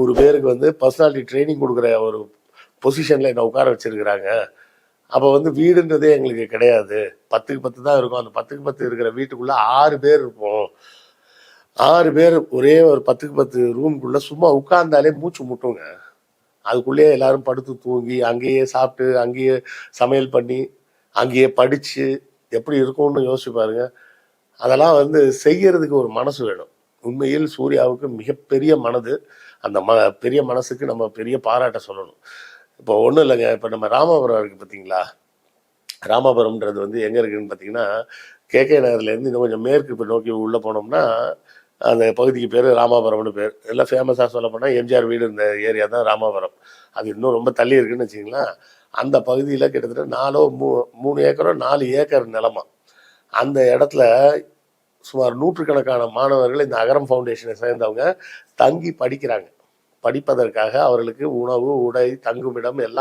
நூறு பேருக்கு வந்து பர்சனாலிட்டி ட்ரைனிங் கொடுக்குற ஒரு பொசிஷனில் என்னை உட்கார வச்சிருக்கிறாங்க. அப்போ வந்து வீடுன்றதே எங்களுக்கு கிடையாது. பத்துக்கு பத்து தான் இருக்கும். அந்த பத்துக்கு பத்து இருக்கிற வீட்டுக்குள்ளே ஆறு பேர் இருப்போம். ஆறு பேர் ஒரே ஒரு பத்துக்கு பத்து ரூம்குள்ளே சும்மா உட்கார்ந்தாலே மூச்சு முட்டுங்க. அதுக்குள்ளேயே எல்லாரும் படுத்து தூங்கி அங்கேயே சாப்பிட்டு அங்கேயே சமையல் பண்ணி அங்கேயே படித்து எப்படி இருக்கும்னு யோசிச்சு பாருங்க. அதெல்லாம் வந்து செய்யறதுக்கு ஒரு மனசு வேணும். உண்மையில் சூர்யாவுக்கு மிகப்பெரிய மனது அந்த ம பெரிய மனசுக்கு நம்ம பெரிய பாராட்ட சொல்லணும். இப்போ ஒன்றும் இல்லைங்க. இப்போ நம்ம ராமபுரம் இருக்குது பார்த்தீங்களா ராமாபுரம்ன்றது வந்து எங்கே இருக்குதுன்னு பார்த்தீங்கன்னா கே கே நகர்லேருந்து இன்னும் கொஞ்சம் மேற்கு இப்போ நோக்கி உள்ளே போனோம்னா அந்த பகுதிக்கு பேர் ராமாபுரம்னு பேர். எல்லாம் ஃபேமஸாக சொல்ல போனால் எம்ஜிஆர் வீடு இருந்த ஏரியா தான் ராமாபுரம். அது இன்னும் ரொம்ப தள்ளி இருக்குன்னு வச்சிங்களேன் அந்த பகுதியில் கிட்டத்தட்ட நாலோ மூ மூணு ஏக்கரோ நாலு ஏக்கர் நிலமா. அந்த இடத்துல சுமார் நூற்றுக்கணக்கான மாணவர்கள் இந்த அகரம் ஃபவுண்டேஷனை சேர்ந்தவங்க தங்கி படிக்கிறாங்க. படிப்பதற்காக அவர்களுக்கு உணவு உடை தங்குமிடம் எல்லாம்